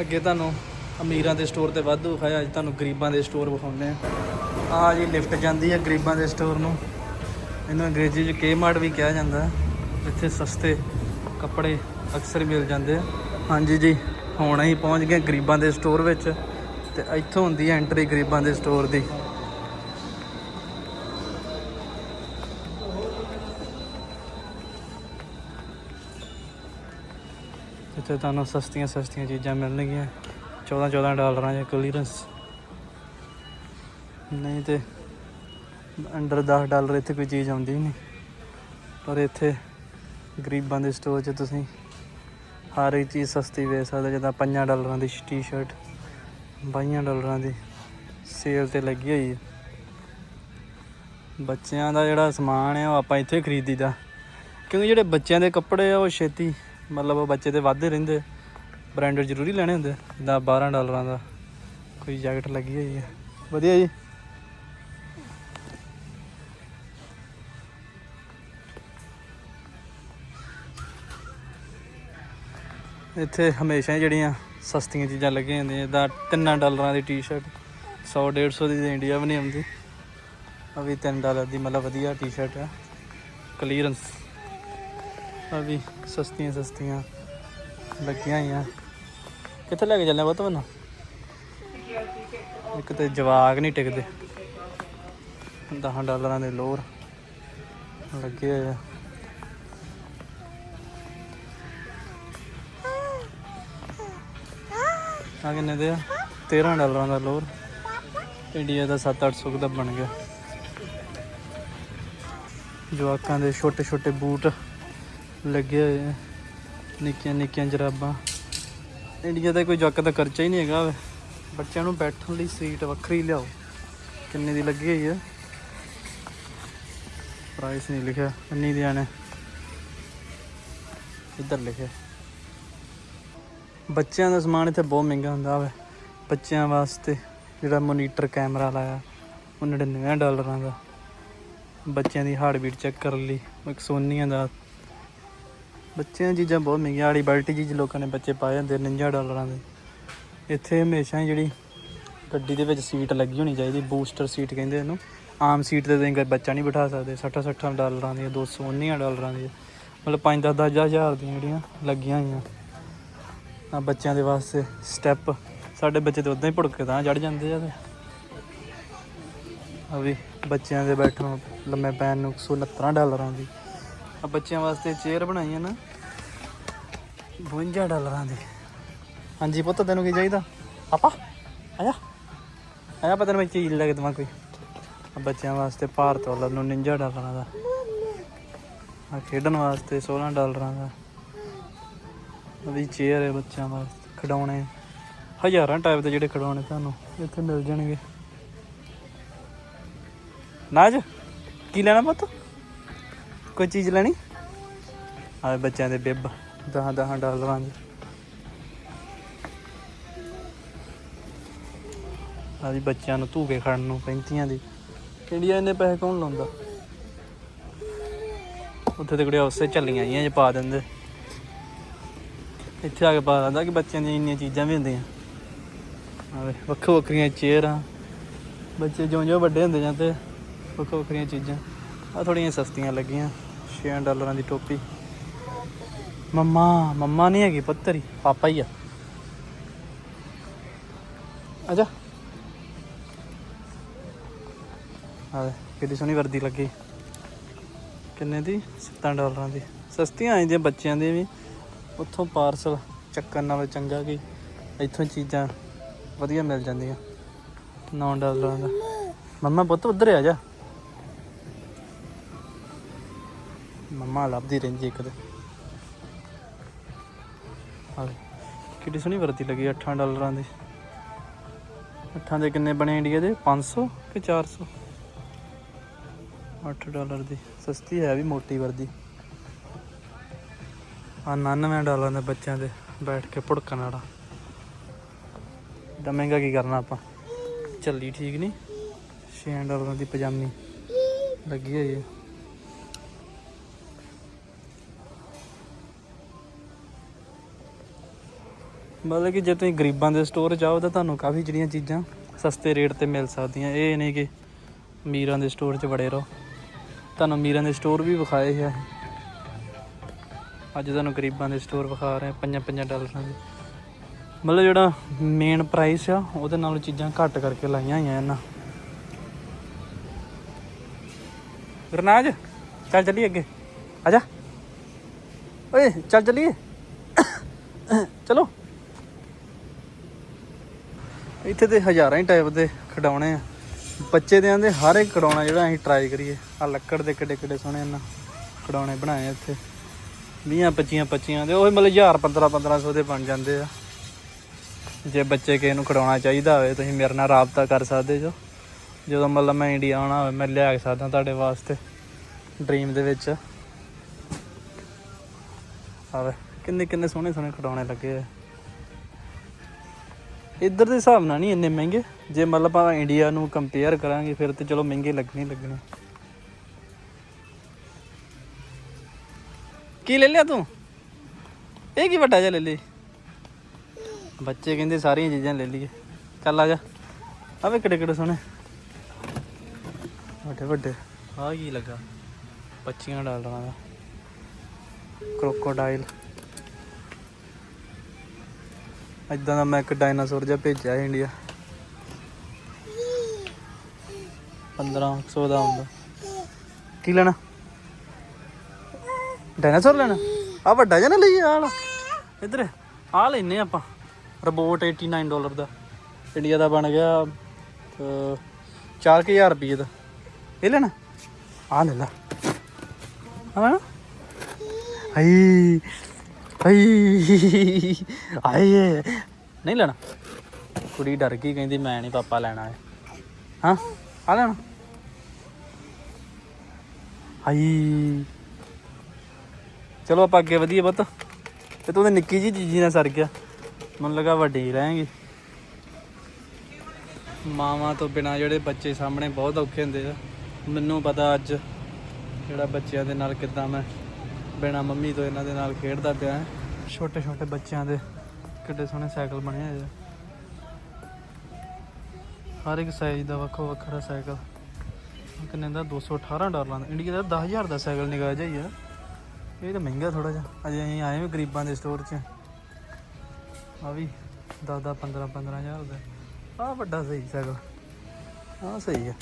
ਅੱਗੇ ਤੁਹਾਨੂੰ ਅਮੀਰਾਂ ਦੇ ਸਟੋਰ ਤੇ ਵਾਧੂ ਵਿਖਾਇਆ। ਅੱਜ ਤੁਹਾਨੂੰ ਗਰੀਬਾਂ ਦੇ ਸਟੋਰ ਵਿਖਾਉਂਦੇ ਆ ਆ ਜੀ ਲਿਫਟ ਜਾਂਦੀ ਹੈ ਗਰੀਬਾਂ ਦੇ ਸਟੋਰ ਨੂੰ। ਇਹਨੂੰ ਅੰਗਰੇਜ਼ੀ 'ਚ ਕੇ ਮਾਰਟ ਵੀ ਕਿਹਾ ਜਾਂਦਾ ਇੱਥੇ ਸਸਤੇ ਕੱਪੜੇ ਅਕਸਰ ਮਿਲ ਜਾਂਦੇ ਆ। ਹਾਂਜੀ ਜੀ, ਹੁਣ ਅਸੀਂ ਪਹੁੰਚ ਗਏ ਗਰੀਬਾਂ ਦੇ ਸਟੋਰ ਵਿੱਚ ਤੇ ਇੱਥੋਂ ਹੁੰਦੀ ਹੈ ਐਂਟਰੀ ਗਰੀਬਾਂ ਦੇ ਸਟੋਰ ਦੀ। ਜਿੱਥੇ ਤੁਹਾਨੂੰ ਸਸਤੀਆਂ ਸਸਤੀਆਂ ਚੀਜ਼ਾਂ ਮਿਲਣਗੀਆਂ 14 14 ਡਾਲਰਾਂ ਜਾਂ ਕਲੀਅਰੈਂਸ ਨਹੀਂ ਤੇ ਅੰਡਰ 10 ਡਾਲਰ ਇੱਥੇ ਕੋਈ ਚੀਜ਼ ਆਉਂਦੀ ਨਹੀਂ। ਪਰ ਇੱਥੇ ਗਰੀਬਾਂ ਦੇ ਸਟੋਰ 'ਚ ਤੁਸੀਂ ਹਰ ਇੱਕ ਚੀਜ਼ ਸਸਤੀ ਵੇਚ ਸਕਦੇ ਜਿੱਦਾਂ 5 ਡਾਲਰਾਂ ਦੀ ਟੀ-ਸ਼ਰਟ 22 ਡਾਲਰਾਂ ਦੀ ਸੇਲ ਤੇ ਲੱਗੀ ਹੋਈ ਹੈ ਬੱਚਿਆਂ ਦਾ ਜਿਹੜਾ ਸਮਾਨ ਹੈ ਉਹ ਆਪਾਂ ਇੱਥੇ ਖਰੀਦੀਦਾ। ਕਿਉਂਕਿ ਜਿਹੜੇ ਬੱਚਿਆਂ ਦੇ ਕੱਪੜੇ ਆ, ਉਹ ਛੇਤੀ ਮਤਲਬ ਉਹ ਬੱਚੇ ਤੇ ਵੱਧਦੇ ਰਹਿੰਦੇ। ਬ੍ਰਾਂਡਡ ਜ਼ਰੂਰੀ ਲੈਣੇ ਹੁੰਦੇ। ਜਿੱਦਾਂ 12 ਡਾਲਰਾਂ ਦਾ ਕੋਈ ਜੈਕਟ ਲੱਗੀ ਹੋਈ ਹੈ ਵਧੀਆ ਜੀ। ਇੱਥੇ ਹਮੇਸ਼ਾ ਹੀ ਜਿਹੜੀਆਂ ਸਸਤੀਆਂ ਚੀਜ਼ਾਂ ਲੱਗੀਆਂ ਹੁੰਦੀਆਂ। ਜਿੱਦਾਂ 3 ਡਾਲਰਾਂ ਦੀ ਟੀ-ਸ਼ਰਟ 100 150 ਦੀ ਤਾਂ ਇੰਡੀਆ ਵੀ ਨਹੀਂ ਆਉਂਦੀ। ਆ ਵੀ 3 ਡਾਲਰ ਦੀ ਮਤਲਬ ਵਧੀਆ ਟੀ-ਸ਼ਰਟ ਹੈ ਕਲੀਅਰੈਂਸ ਆ ਵੀ ਸਸਤੀਆਂ ਸਸਤੀਆਂ ਲੱਗੀਆਂ ਹੋਈਆਂ। ਕਿੱਥੇ ਲੈ ਕੇ ਚੱਲੇ ਬਤ ਮੈਨੂੰ? ਇੱਕ ਤੇ ਜਵਾਗ ਨਹੀਂ ਟਿਕਦੇ। 10 ਡਾਲਰਾਂ ਦੇ ਲੋਰ ਲੱਗੇ ਹੋਏ ਆ। ਆ ਕਿੰਨੇ ਦੇ ਆ? 13 ਡਾਲਰਾਂ ਦਾ ਲੋਰ। ਇੰਡੀਆ ਦਾ 7-800 ਦਾ ਬਣ ਗਿਆ। ਜਵਾਕਾਂ ਦੇ ਛੋਟੇ ਛੋਟੇ ਬੂਟ। ਲੱਗੇ ਹੋਏ ਆ ਨਿੱਕੀਆਂ ਨਿੱਕੀਆਂ ਜਰਾਬਾਂ। ਇੰਡੀਆ ਦਾ ਕੋਈ ਜੱਕ ਦਾ ਖਰਚਾ ਹੀ ਨਹੀਂ ਹੈਗਾ ਵੇ। ਬੱਚਿਆਂ ਨੂੰ ਬੈਠਣ ਲਈ ਸੀਟ ਵੱਖਰੀ ਲਿਆਓ। ਕਿੰਨੇ ਦੀ ਲੱਗੀ ਹੋਈ ਹੈ? ਪ੍ਰਾਈਸ ਨਹੀਂ ਲਿਖਿਆ। ਇੰਨੀ ਦੀਆਂ ਨੇ ਇੱਧਰ ਲਿਖਿਆ। ਬੱਚਿਆਂ ਦਾ ਸਮਾਨ ਇੱਥੇ ਬਹੁਤ ਮਹਿੰਗਾ ਹੁੰਦਾ ਵੇ। ਬੱਚਿਆਂ ਵਾਸਤੇ ਜਿਹੜਾ ਮੋਨੀਟਰ ਕੈਮਰਾ ਲਾਇਆ, ਉਹ 99 ਡਾਲਰਾਂ ਦਾ। ਬੱਚਿਆਂ ਦੀ ਹਾਰਟ ਬੀਟ ਚੈੱਕ ਕਰਨ ਲਈ। ਇੱਕ ਸੋਨੀਆਂ ਦਾ ਬੱਚਿਆਂ ਦੀਆਂ ਚੀਜ਼ਾਂ ਬਹੁਤ ਮਹਿੰਗੀਆਂ ਵਾਲੀ ਬਾਲਟੀ ਚੀਜ਼ ਲੋਕਾਂ ਨੇ ਬੱਚੇ ਪਾਏ ਹੁੰਦੇ 49 ਡਾਲਰਾਂ ਦੇ। ਇੱਥੇ ਹਮੇਸ਼ਾ ਹੀ ਜਿਹੜੀ ਗੱਡੀ ਦੇ ਵਿੱਚ ਸੀਟ ਲੱਗੀ ਹੋਣੀ ਚਾਹੀਦੀ, ਬੂਸਟਰ ਸੀਟ ਕਹਿੰਦੇ ਇਹਨੂੰ। ਆਮ ਸੀਟ ਤੇ ਤੁਸੀਂ ਬੱਚਾ ਨਹੀਂ ਬਿਠਾ ਸਕਦੇ 60 60 ਡਾਲਰਾਂ ਦੀਆਂ 219 ਡਾਲਰਾਂ ਦੀਆਂ। ਮਤਲਬ 5 10 10 ਹਜ਼ਾਰ ਦੀਆਂ ਜਿਹੜੀਆਂ ਲੱਗੀਆਂ ਹੋਈਆਂ। ਆ ਬੱਚਿਆਂ ਦੇ ਵਾਸਤੇ ਸਟੈਪ ਸਾਡੇ ਬੱਚੇ ਤੇ ਉਦਾਂ ਹੀ ਭੁੜਕੇ ਤਾਂ ਚੜ ਜਾਂਦੇ ਆ ਤੇ। ਆ ਵੀ ਬੱਚਿਆਂ ਦੇ ਬੈਠਣ ਲੰਮੇ ਪੈਣ ਨੂੰ 169 ਡਾਲਰਾਂ ਦੀ। ਆ ਬੱਚਿਆਂ ਵਾਸਤੇ ਚੇਅਰ ਬਣਾਈਆਂ ਨਾ। 52 ਡਾਲਰਾਂ ਦੀ। ਹਾਂਜੀ ਪੁੱਤ, ਤੈਨੂੰ ਕੀ ਚਾਹੀਦਾ? ਪਾਪਾ ਆਇਆ? ਆਇਆ ਪਤਾ ਨਹੀਂ ਚੀਜ਼ ਲੈ ਕੇ ਦਵਾਂ ਕੋਈ। ਬੱਚਿਆਂ ਵਾਸਤੇ ਭਾਰਤ ਵਾਲਾ ਨੂੰ 49 ਡਾਲਰਾਂ ਦਾ। ਆ ਖੇਡਣ ਵਾਸਤੇ 16 ਡਾਲਰਾਂ ਦਾ। ਆ ਚੇਅਰ ਹੈ ਬੱਚਿਆਂ ਵਾਸਤੇ, ਖਿਡੌਣੇ। ਹਜ਼ਾਰਾਂ ਟਾਈਪ ਦੇ ਜਿਹੜੇ ਖਿਡੌਣੇ ਤੁਹਾਨੂੰ ਇੱਥੇ ਮਿਲ ਜਾਣਗੇ। ਨਾਜ, ਕੀ ਲੈਣਾ ਪੁੱਤ? ਕੋਈ ਚੀਜ਼ ਲੈਣੀ? ਆ ਬੱਚਿਆਂ ਦੇ ਬਿੱਬ। 10 10 ਡਾਲਰਾਂ ਦੀ। ਆ ਵੀ ਬੱਚਿਆਂ ਨੂੰ ਧੂਕੇ ਖੜਨ ਨੂੰ, ਪੈਂਤੀਆਂ ਦੀ। ਇੰਡੀਆ ਇੰਨੇ ਪੈਸੇ ਕੌਣ ਲਾਉਂਦਾ? ਉੱਥੇ ਤੇ ਕੁੜੀਆਂ ਉਸੇ ਝੱਲੀਆਂ ਜੀਆਂ ਚ ਪਾ ਦਿੰਦੇ। ਇੱਥੇ ਆ ਕੇ ਪਤਾ ਲੱਗਦਾ ਕਿ ਬੱਚਿਆਂ ਦੀਆਂ ਇੰਨੀਆਂ ਚੀਜ਼ਾਂ ਵੀ ਹੁੰਦੀਆਂ। ਆਵੇ ਵੱਖੋ ਵੱਖਰੀਆਂ ਚੇਅਰਾਂ। ਬੱਚੇ ਜਿਉਂ ਜਿਉਂ ਵੱਡੇ ਹੁੰਦੇ ਜਾਂਦੇ, ਵੱਖੋ ਵੱਖਰੀਆਂ ਚੀਜ਼ਾਂ। ਆ ਥੋੜੀਆਂ ਸਸਤੀਆਂ ਲੱਗੀਆਂ 6 ਡਾਲਰਾਂ ਦੀ ਟੋਪੀ। ਮੰਮਾ ਮੰਮਾ ਨਹੀਂ ਹੈਗੀ ਪੁੱਤਰੀ ਪਾਪਾ ਹੀ ਆ। ਆਜਾ ਆ ਕਿੱਡੀ ਸੋਹਣੀ ਵਰਦੀ ਲੱਗੀ। ਕਿੰਨੇ ਦੀ? 7 ਡਾਲਰਾਂ ਦੀ। ਸਸਤੀਆਂ ਆਈਆਂ ਬੱਚਿਆਂ ਦੀਆਂ ਵੀ। ਉੱਥੋਂ ਪਾਰਸਲ ਚੱਕਣ ਨਾਲੋਂ ਚੰਗਾ ਕਿ ਇੱਥੋਂ ਚੀਜ਼ਾਂ ਵਧੀਆ ਮਿਲ ਜਾਂਦੀਆਂ। 9 ਡਾਲਰਾਂ ਦਾ। ਮੰਮਾ ਪੁੱਤ ਉੱਧਰ ਆ ਜਾ। ਮੰਮਾ ਲੱਭਦੀ ਰਹਿੰਦੀ ਇੱਕ ਤੇ। ਆ ਕਿੱਡੀ ਸੋਹਣੀ ਵਰਤੀ ਲੱਗੀ 8 ਡਾਲਰਾਂ ਦੀ। 8 ਦੇ ਕਿੰਨੇ ਬਣੇ ਇੰਡੀਆ ਦੇ? 500 ਕਿ 400 8 ਡਾਲਰ ਦੀ। ਸਸਤੀ ਹੈ ਵੀ ਮੋਟੀ ਵਰਦੀ। ਆ 99 ਡਾਲਰ ਦੇ ਬੱਚਿਆਂ ਦੇ ਬੈਠ ਕੇ ਭੁੜਕਣ ਵਾਲਾ। ਏਡਾ ਮਹਿੰਗਾ ਕੀ ਕਰਨਾ ਆਪਾਂ? ਚੱਲੀ ਠੀਕ ਨਹੀਂ 6 ਡਾਲਰਾਂ ਦੀ ਪਜਾਮੀ ਲੱਗੀ ਹੋਈ ਹੈ ਮਤਲਬ ਕਿ ਜੇ ਤੁਸੀਂ ਗਰੀਬਾਂ ਦੇ ਸਟੋਰ ਜਾਓ ਤਾਂ ਤੁਹਾਨੂੰ ਕਾਫੀ ਜਿਹੜੀਆਂ ਚੀਜ਼ਾਂ ਸਸਤੇ ਰੇਟ ਤੇ ਮਿਲ ਸਕਦੀਆਂ। ਇਹ ਨਹੀਂ ਕਿ ਅਮੀਰਾਂ ਦੇ ਸਟੋਰ 'ਚ ਵੜੇ ਰਹੋ। ਤੁਹਾਨੂੰ ਅਮੀਰਾਂ ਦੇ ਸਟੋਰ ਵੀ ਵਿਖਾਏ ਆ। ਅੱਜ ਤੁਹਾਨੂੰ ਗਰੀਬਾਂ ਦੇ ਸਟੋਰ ਵਿਖਾ ਰਹੇ ਪੰਜਾਂ ਪੰਜਾਂ ਡਾਲਰਾਂ ਦੇ। ਮਤਲਬ ਜਿਹੜਾ ਮੇਨ ਪ੍ਰਾਈਸ ਆ, ਉਹਦੇ ਨਾਲੋਂ ਚੀਜ਼ਾਂ ਘੱਟ ਕਰਕੇ ਲਾਈਆਂ ਹੋਈਆਂ ਇਹਨਾਂ। ਗਰਨਾਜ ਚੱਲ ਚੱਲੀਏ ਅੱਗੇ। ਆ ਜਾ। ਓਏ, ਚੱਲ ਚੱਲੀਏ। ਚਲੋ। ਇੱਥੇ ਤੇ ਹਜ਼ਾਰਾਂ ਹੀ ਟਾਈਪ ਦੇ ਖਿਡੌਣੇ ਆ। ਬੱਚੇ ਦੇ ਆਂਦੇ ਹਰ ਇੱਕ ਖਿਡੌਣਾ ਜਿਹੜਾ ਅਸੀਂ ਟਰਾਈ ਕਰੀਏ। ਆ ਲੱਕੜ ਦੇ ਕਿੱਡੇ ਕਿੱਡੇ ਸੋਹਣੇ ਇਹਨਾਂ ਖਿਡੌਣੇ ਬਣਾਏ ਆ ਇੱਥੇ। 20 25 25 ਦੇ, ਉਹ ਮਤਲਬ 1000 15 1500 ਦੇ ਬਣ ਜਾਂਦੇ ਆ। ਜੇ ਬੱਚੇ ਕਿਸੇ ਨੂੰ ਖਿਡੌਣਾ ਚਾਹੀਦਾ ਹੋਵੇ, ਤੁਸੀਂ ਮੇਰੇ ਨਾਲ ਰਾਬਤਾ ਕਰ ਸਕਦੇ ਜੋ। ਜਦੋਂ ਮਤਲਬ ਮੈਂ ਇੰਡੀਆ ਆਉਣਾ ਹੋਵੇ, ਮੈਂ ਲਿਆ ਸਕਦਾ ਤੁਹਾਡੇ ਵਾਸਤੇ ਡ੍ਰੀਮ ਦੇ ਵਿੱਚ। ਆਵੇ ਕਿੰਨੇ ਕਿੰਨੇ ਸੋਹਣੇ ਸੋਹਣੇ ਖਿਡੌਣੇ ਲੱਗੇ ਆ। ਇੱਧਰ ਦੇ ਹਿਸਾਬ ਨਾਲ ਨਹੀਂ ਇੰਨੇ ਮਹਿੰਗੇ? ਜੇ ਮਤਲਬ ਆਪਾਂ ਇੰਡੀਆ ਨੂੰ ਕੰਪੇਅਰ ਕਰਾਂਗੇ, ਫਿਰ ਤੇ ਚਲੋ ਮਹਿੰਗੇ ਲੱਗਣੇ ਹੀ ਲੱਗਣੇ। ਕੀ ਲੈ ਲਿਆ ਤੂੰ? ਇਹ ਕੀ ਵੱਡਾ ਜਿਹਾ ਲੈ ਲਈ ਬੱਚੇ ਕਹਿੰਦੇ ਸਾਰੀਆਂ ਚੀਜ਼ਾਂ ਲੈ ਲਈਏ। ਚੱਲ ਆ ਜਾ। ਆਵੇ ਕਿੱਡੇ ਕਿੱਡੇ ਸੋਹਣੇ। ਵੱਡੇ ਵੱਡੇ। ਆ ਕੀ ਲੱਗਾ? ਪੱਚੀਆਂ ਡਾਲਰਾਂ ਦਾ। ਕ੍ਰੋਕੋਡਾਈਲ ਇਦਾਂ ਦਾ ਮੈਂ ਇੱਕ ਡਾਇਨਾਸੌਰ ਜਿਹਾ ਭੇਜਿਆ ਸੀ ਇੰਡੀਆ 1500 ਦਾ ਹੁੰਦਾ। ਕੀ ਲੈਣਾ? ਡਾਇਨਾਸੌਰ ਲੈਣਾ? ਆ ਵੱਡਾ ਜਿਹਾ ਨਾ ਲਈਏ ਆਹ ਵਾਲਾ। ਇੱਧਰ ਆ ਲੈਨੇ ਆਪਾਂ। ਰੋਬੋਟ 89 ਡਾਲਰ ਦਾ। ਇੰਡੀਆ ਦਾ ਬਣ ਗਿਆ ਅਹ, 4000 ਰੁਪਏ ਦਾ। ਇਹ ਲੈਣਾ? ਆ ਲੈ ਲੈ। ਆ ਲੈਣਾ ਆਈ। ਆਏ। ਨਹੀਂ ਲੈਣਾ। ਕੁੜੀ ਡਰ ਗਈ, ਕਹਿੰਦੀ ਮੈਂ ਨਹੀਂ ਪਾਪਾ ਲੈਣਾ ਹੈ ਹਾਂ? ਆ ਲੈਣਾ। ਆਈ। ਚਲੋ ਆਪਾਂ ਅੱਗੇ ਵਧੀਏ ਪੁੱਤ। ਤੇ ਤੂੰ ਤਾਂ ਨਿੱਕੀ ਜੀ ਚੀਜ਼ੀ ਨਾਲ ਸਰ ਗਿਆ। ਮੈਨੂੰ ਲੱਗਾ ਵੱਡੀ ਰਹੇਗੀ ਮਾਵਾਂ ਤੋਂ ਬਿਨਾ ਜਿਹੜੇ ਬੱਚੇ ਸਾਹਮਣੇ ਬਹੁਤ ਔਖੇ ਹੁੰਦੇ ਆ। ਮੈਨੂੰ ਪਤਾ ਅੱਜ ਜਿਹੜਾ ਬੱਚਿਆਂ ਦੇ ਨਾਲ ਕਿੱਦਾਂ ਮੈਂ ਬਿਨਾ ਮੰਮੀ ਤੋਂ ਇਹਨਾਂ ਦੇ ਨਾਲ ਖੇਡਦਾ ਪਿਆ ਹਾਂ। ਛੋਟੇ ਛੋਟੇ ਬੱਚਿਆਂ ਦੇ ਕਿੱਡੇ ਸੋਹਣੇ ਸਾਈਕਲ ਬਣੇ ਹੋਏ ਆ ਹਰ ਇੱਕ ਸਾਈਜ਼ ਦਾ ਵੱਖੋ ਵੱਖਰਾ ਸਾਈਕਲ। ਆਹ ਕਿੰਨੇ ਦਾ 218 ਡਾਲਰਾਂ ਦਾ, ਇੰਡੀਆ ਦਾ 10000 ਦਾ ਸਾਈਕਲ ਨਿਕਾ ਜਾਈ ਆ। ਇਹ ਤਾਂ ਮਹਿੰਗਾ ਥੋੜਾ ਜਿਹਾ, ਅਜੇ ਅਸੀਂ ਆਏ ਵੀ ਗਰੀਬਾਂ ਦੇ ਸਟੋਰ 'ਚ। ਆ ਵੀ 10 10 15 15000 ਦਾ। ਆ ਵੱਡਾ ਸਹੀ ਸਾਈਕਲ ਆ ਸਹੀ ਆ।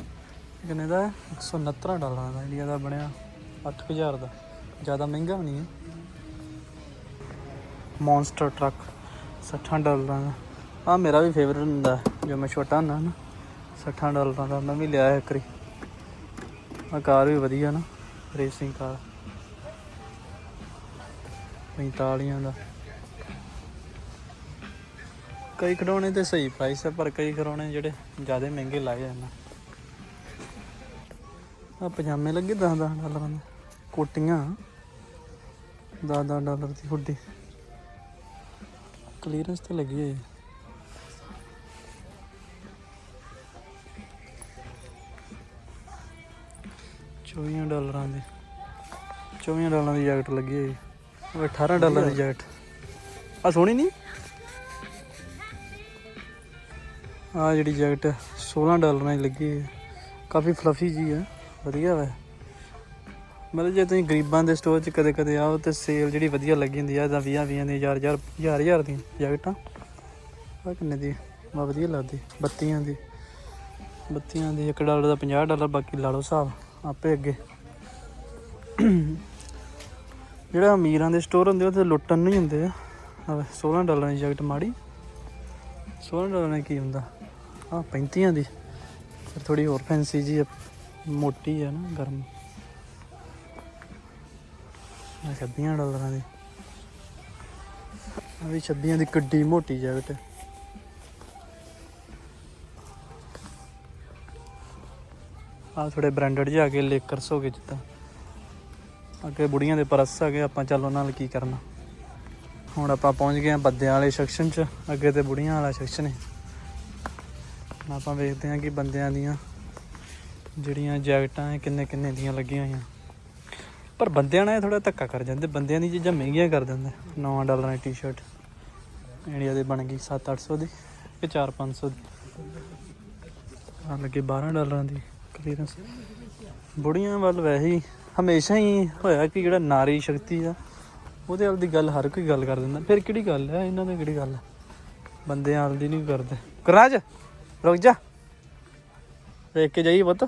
ਕਿੰਨੇ ਦਾ ਹੈ? 169 ਡਾਲਰਾਂ ਦਾ ਇੰਡੀਆ ਦਾ ਬਣਿਆ 8000 ਦਾ। ਜ਼ਿਆਦਾ ਮਹਿੰਗਾ ਵੀ ਨਹੀਂ ਹੈ। ਮੌਨਸਟਰ ਟਰੱਕ 60 ਡਾਲਰਾਂ ਦਾ। ਆ ਮੇਰਾ ਵੀ ਫੇਵਰਟ ਹੁੰਦਾ ਜੋ ਮੈਂ ਛੋਟਾ ਹੁੰਦਾ ਨਾ। 60 ਡਾਲਰਾਂ ਦਾ ਮੈਂ ਵੀ ਲਿਆ ਇੱਕ ਵਾਰੀ। ਆ ਕਾਰ ਵੀ ਵਧੀਆ ਨਾ ਰੇਸਿੰਗ ਕਾਰ। 45 ਦਾ। ਕਈ ਖਿਡੌਣੇ ਤੇ ਸਹੀ ਪ੍ਰਾਈਸ ਹੈ, ਪਰ ਕਈ ਖਿਡੌਣੇ ਜਿਹੜੇ ਜ਼ਿਆਦਾ ਮਹਿੰਗੇ ਲਾਏ ਜਾਂਦੇ ਆ ਪਜਾਮੇ ਲੱਗੇ 10 10 ਡਾਲਰਾਂ ਦੇ। ਕੋਟੀਆਂ। 10 10 ਡਾਲਰ ਦੀ ਹੁੱਡੀ। ਕਲੀਅਰੈਂਸ ਤੇ ਲੱਗੀ ਹੋਈ ਚੌਵੀਆਂ ਡਾਲਰਾਂ ਦੀ। ਚੌਵੀਆਂ ਡਾਲਰਾਂ ਦੀ ਜੈਕਟ ਲੱਗੀ ਹੋਈ। ਉਹ 18 ਡਾਲਰ ਦੀ ਜੈਕਟ। ਆ ਸੋਹਣੀ ਨਹੀਂ ਆ ਜਿਹੜੀ ਜੈਕਟ 16 ਡਾਲਰਾਂ ਦੀ ਲੱਗੀ ਹੈ। ਕਾਫੀ ਫਲਫੀ ਜੀ ਹੈ। ਵਧੀਆ ਹੈ ਮਤਲਬ ਜੇ ਤੁਸੀਂ ਗਰੀਬਾਂ ਦੇ ਸਟੋਰ 'ਚ ਕਦੇ ਕਦੇ ਆਓ ਤੇ ਸੇਲ ਜਿਹੜੀ ਵਧੀਆ ਲੱਗੀ ਹੁੰਦੀ ਆ ਤਾਂ 20 20 ਦੀ ਹਜ਼ਾਰ ਹਜ਼ਾਰ ਹਜ਼ਾਰ ਹਜ਼ਾਰ ਦੀ ਜੈਕਟਾਂ ਆ ਕਿੰਨੇ ਦੀ ਬਾ ਵਧੀਆ ਲੱਗਦੀ, ਬੱਤੀਆਂ ਦੀ ਬੱਤੀਆਂ ਦੀ 1 ਡਾਲਰ ਦਾ 50 ਡਾਲਰ, ਬਾਕੀ ਲਾ ਲਓ ਹਿਸਾਬ, ਆਪੇ ਅੱਗੇ। ਜਿਹੜਾ ਅਮੀਰਾਂ ਦੇ ਸਟੋਰ ਹੁੰਦੇ ਉਹ ਤੇ ਲੁੱਟਣ ਨਹੀਂ ਹੁੰਦੇ ਆ। ਆਹ 16 ਡਾਲਰ ਦੀ ਜੈਕਟ ਮਾੜੀ। 16 ਡਾਲਰ ਨਾਲ ਕੀ ਹੁੰਦਾ? ਆ 35 ਦੀ। ਫਿਰ ਥੋੜੀ ਹੋਰ ਫੈਂਸੀ ਜੀ ਮੋਟੀ ਆ ਨਾ, ਗਰਮ। ਆ 26 ਡਾਲਰਾਂ ਦੀ। ਆ ਵੀ 26 ਦੀ ਕਿੱਡੀ ਮੋਟੀ ਜੈਕਟ ਹੈ ਆ ਥੋੜੇ ਬ੍ਰਾਂਡਡ ਜਿਹੇ ਆ ਗਏ ਲੇਕਰਸ ਹੋ ਗਏ ਜਿੱਦਾਂ। ਅੱਗੇ ਬੁੜੀਆਂ ਦੇ ਪਰਸ ਆ ਗਏ, ਆਪਾਂ ਚੱਲ ਉਹਨਾਂ ਨਾਲ ਕੀ ਕਰਨਾ। ਹੁਣ ਆਪਾਂ ਪਹੁੰਚ ਗਏ ਆ ਬੰਦਿਆਂ ਵਾਲੇ ਸੈਕਸ਼ਨ 'ਚ, ਅੱਗੇ ਤੇ ਬੁੜੀਆਂ ਵਾਲਾ ਸੈਕਸ਼ਨ ਹੈ ਆਪਾਂ ਵੇਖਦੇ ਹਾਂ ਕਿ ਬੰਦਿਆਂ ਦੀਆਂ ਜਿਹੜੀਆਂ ਜੈਕਟਾਂ ਇਹ ਕਿੰਨੇ ਕਿੰਨੇ ਦੀਆਂ ਲੱਗੀਆਂ ਹੋਈਆਂ। ਪਰ ਬੰਦਿਆਂ ਨਾਲ ਥੋੜਾ ਧੱਕਾ ਕਰ ਜਾਂਦੇ, ਬੰਦਿਆਂ ਦੀ ਚੀਜ਼ਾਂ ਮਹਿੰਗੀਆਂ ਕਰ ਦਿੰਦੇ। 9 ਡਾਲਰਾਂ ਦੀ ਟੀ-ਸ਼ਰਟ ਇੰਡੀਆ ਦੇ ਬਣ ਗਈ 7-800 ਦੀ ਕਿ 4-500 ਦੀ। ਆ ਲੱਗੇ 12 ਡਾਲਰਾਂ ਦੀ ਕਲੀਅਰੈਂਸ ਬੁੜੀਆਂ ਵੱਲ ਵੈਸੇ ਹੀ ਹਮੇਸ਼ਾ ਹੀ ਹੋਇਆ ਕਿ ਜਿਹੜਾ ਨਾਰੀ ਸ਼ਕਤੀ ਆ, ਉਹਦੇ ਵੱਲ ਦੀ ਗੱਲ ਹਰ ਕੋਈ ਗੱਲ ਕਰ ਦਿੰਦਾ। ਫਿਰ ਕਿਹੜੀ ਗੱਲ ਹੈ ਇਹਨਾਂ ਦੀ ਕਿਹੜੀ ਗੱਲ ਹੈ ਬੰਦਿਆਂ ਵੱਲ ਦੀ ਨਹੀਂ ਕਰਦੇ। ਕਰਾਜ ਰੁਕ ਜਾ। ਦੇਖ ਕੇ ਜਾਈ ਪੁੱਤ।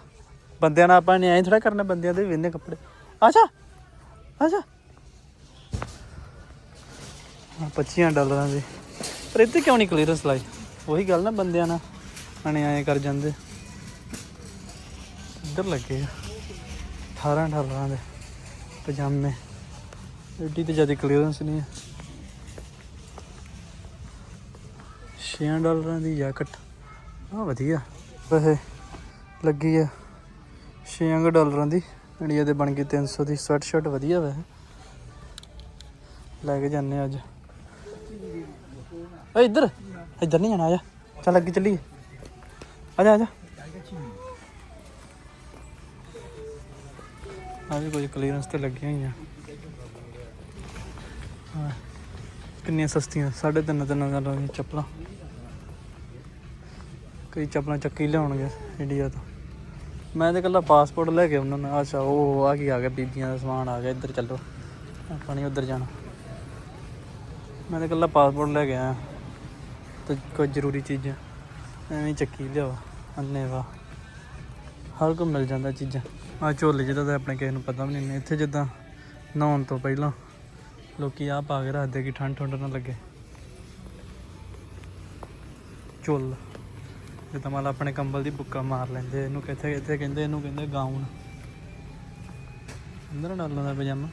ਬੰਦਿਆਂ ਨਾਲ ਆਪਾਂ ਨੇ ਐਂ ਥੋੜਾ ਕਰਨਾ, ਬੰਦਿਆਂ ਦੇ ਵਿੰਨੇ ਕੱਪੜੇ। ਅੱਛਾ ਅੱਛਾ 25 ਡਾਲਰਾਂ ਦੇ। ਪਰ ਇੱਥੇ ਕਿਉਂ ਨਹੀਂ ਕਲੀਅਰੈਂਸ ਲਾਈ? ਉਹੀ ਗੱਲ ਨਾ ਬੰਦਿਆਂ ਨਾਲ। ਆਣੇ ਆਏ ਕਰ ਜਾਂਦੇ। ਇੱਧਰ ਲੱਗੇ ਆ? 18 ਡਾਲਰਾਂ ਦੇ ਪਜਾਮੇ। ਐਡੀ ਤੇ ਜ਼ਿਆਦਾ ਕਲੀਅਰੈਂਸ ਨਹੀਂ ਹੈ 6 ਡਾਲਰਾਂ ਦੀ ਜੈਕਟ। ਆ ਵਧੀਆ। ਵੈਸੇ ਲੱਗੀ ਆ। 6 ਡਾਲਰਾਂ ਦੀ। ਇੰਡੀਆ ਦੇ ਬਣ ਗਈ 300 ਦੀ ਸਵੈਟ ਸ਼ਰਟ ਵਧੀਆ ਵੈਸੇ ਲੈ ਕੇ ਜਾਂਦੇ ਅੱਜ। ਓਏ ਇੱਧਰ ਇੱਧਰ ਨਹੀਂ ਜਾਣਾ, ਆ ਚੱਲ ਅੱਗੇ ਚੱਲੀਏ। ਆ ਜਾ ਆ ਜਾ। ਆ ਵੀ ਕੁਝ ਕਲੀਅਰੈਂਸ ਤੇ ਲੱਗੀਆਂ ਹੋਈਆਂ। ਹਾਂ, ਕਿੰਨੀਆਂ ਸਸਤੀਆਂ, ਸਾਢੇ ਤਿੰਨ ਤਿੰਨ ਚੱਪਲਾਂ। ਕਈ ਚੱਪਲਾਂ ਚੱਕੀ ਲਿਆਉਣਗੇ ਇੰਡੀਆ ਤੋਂ। ਮੈਂ ਤੇ ਇਕੱਲਾ ਪਾਸਪੋਰਟ ਲੈ ਕੇ ਉਹਨਾਂ ਨੇ ਅੱਛਾ, ਉਹ ਆ ਕੀ ਆ ਗਿਆ? ਬੀਬੀਆਂ ਦਾ ਸਮਾਨ ਆ ਗਿਆ, ਇੱਧਰ ਚੱਲੋ। ਆਪਾਂ ਨਹੀਂ ਉੱਧਰ ਜਾਣਾ। ਮੈਂ ਤਾਂ ਇਕੱਲਾ ਪਾਸਪੋਰਟ ਲੈ ਕੇ ਆਇਆ। ਤੇ ਕੋਈ ਜ਼ਰੂਰੀ ਚੀਜ਼ਾਂ ਐਵੇਂ ਚੱਕੀ ਲਿਆਓ। ਅੰਨੇ ਵਾ ਹਰ ਕੋ ਮਿਲ ਜਾਂਦਾ ਚੀਜ਼ਾਂ। ਆ ਝੋਲੇ ਜਿਹਦਾ ਤਾਂ ਆਪਣੇ ਕਿਸੇ ਨੂੰ ਪਤਾ ਵੀ ਨਹੀਂ ਇੱਥੇ ਜਿੱਦਾਂ ਨਹਾਉਣ ਤੋਂ ਪਹਿਲਾਂ ਲੋਕੀ ਆ ਪਾ ਕੇ ਰੱਖਦੇ ਕਿ ਠੰਡ ਠੰਡ ਨਾ ਲੱਗੇ। ਝੋਲ। ਜਿੱਦਾਂ ਮਤਲਬ ਆਪਣੇ ਕੰਬਲ ਦੀ ਬੁੱਕਾ ਮਾਰ ਲੈਂਦੇ, ਇਹਨੂੰ ਕਿੱਥੇ ਇੱਥੇ ਕਹਿੰਦੇ, ਇਹਨੂੰ ਕਹਿੰਦੇ ਗਾਊਨ ਅੰਦਰ ਡਾਲਾਂ ਦਾ ਪਜਾਮਾ।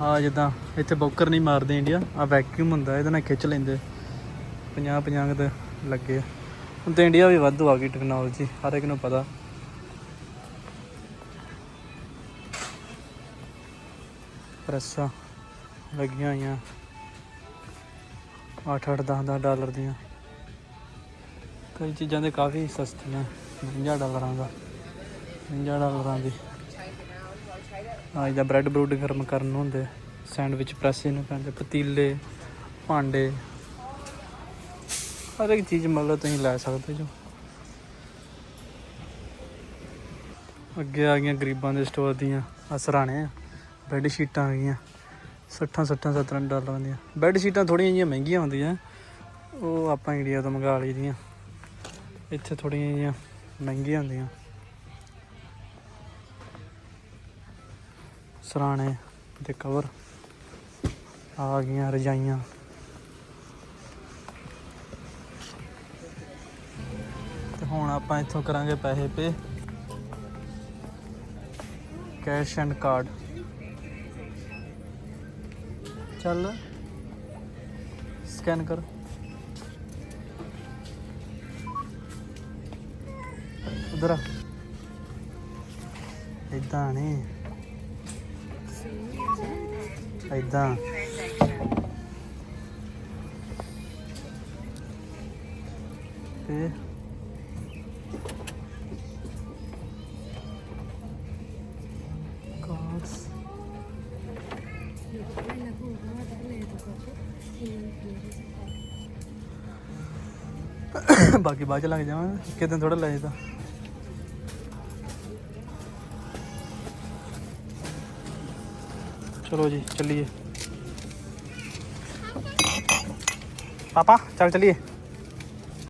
ਆ ਜਿੱਦਾਂ ਇੱਥੇ ਬੌਕਰ ਨਹੀਂ ਮਾਰਦੇ ਇੰਡੀਆ ਆ ਵੈਕਿਊਮ ਹੁੰਦਾ, ਇਹਦੇ ਨਾਲ ਖਿੱਚ ਲੈਂਦੇ। 50 50 ਦੇ ਲੱਗੇ ਹੁਣ ਤੇ ਇੰਡੀਆ ਵੀ ਵਾਧੂ ਆ ਗਈ ਟੈਕਨੋਲੋਜੀ ਹਰ ਇੱਕ ਨੂੰ ਪਤਾ। ਪ੍ਰੈਸਾਂ ਲੱਗੀਆਂ ਹੋਈਆਂ। 8 8 10 10 ਡਾਲਰ ਦੀਆਂ। ਕਈ ਚੀਜ਼ਾਂ ਦੇ ਕਾਫੀ ਸਸਤੀਆਂ 50 ਡਾਲਰਾਂ ਦਾ 50 ਡਾਲਰਾਂ ਦੀ। ਆ ਇਹਦਾ ਬ੍ਰੈਡ ਬਰੂਡ ਗਰਮ ਕਰਨ ਹੁੰਦੇ ਸੈਂਡਵਿਚ ਪ੍ਰੈਸ ਇਹਨੂੰ ਕਹਿੰਦੇ ਪਤੀਲੇ, ਭਾਂਡੇ। ਹਰ ਇੱਕ ਚੀਜ਼ ਮਤਲਬ ਤੁਸੀਂ ਲੈ ਸਕਦੇ ਜੋ। ਅੱਗੇ ਆ ਗਈਆਂ ਗਰੀਬਾਂ ਦੇ ਸਟੋਰ ਦੀਆਂ, ਆਹ ਸਿਰਹਾਣੇ ਆ ਬੈੱਡ ਸ਼ੀਟਾਂ ਆ ਗਈਆਂ 60 60 70 ਡਾਲਰਾਂ ਦੀਆਂ। ਬੈੱਡ ਸ਼ੀਟਾਂ ਥੋੜੀਆਂ ਜਿਹੀਆਂ ਮਹਿੰਗੀਆਂ ਹੁੰਦੀਆਂ, ਉਹ ਆਪਾਂ ਇੰਡੀਆ ਤੋਂ ਮੰਗਾ ਲਈਆਂ ਇੱਥੇ ਥੋੜੀਆਂ ਜਿਹੀਆਂ ਮਹਿੰਗੀਆਂ ਹੁੰਦੀਆਂ। ਸਰਾਣੇ ਤੇ ਕਵਰ ਆ ਗਈਆਂ, ਰਜਾਈਆਂ। ਤੇ ਹੁਣ ਆਪਾਂ ਇੱਥੋਂ ਕਰਾਂਗੇ ਪੈਸੇ ਪੇ। Cash and card. ਚੱਲ। ਸਕੈਨ ਕਰ। ਉਧਰ ਆ ਇਦਾਂ ਨਹੀਂ ਇਦਾਂ ਤੇ ਕਾਰਡਸ। ਬਾਕੀ ਬਾਅਦ ਚ ਲੱਗ ਜਾਵਾਂਗੇ। ਕਿਤੇ ਥੋੜਾ ਲੈ ਜਾਂਦਾ ਚਲੋ ਜੀ ਚੱਲੀਏ। ਪਾਪਾ ਚੱਲ ਚੱਲੀਏ।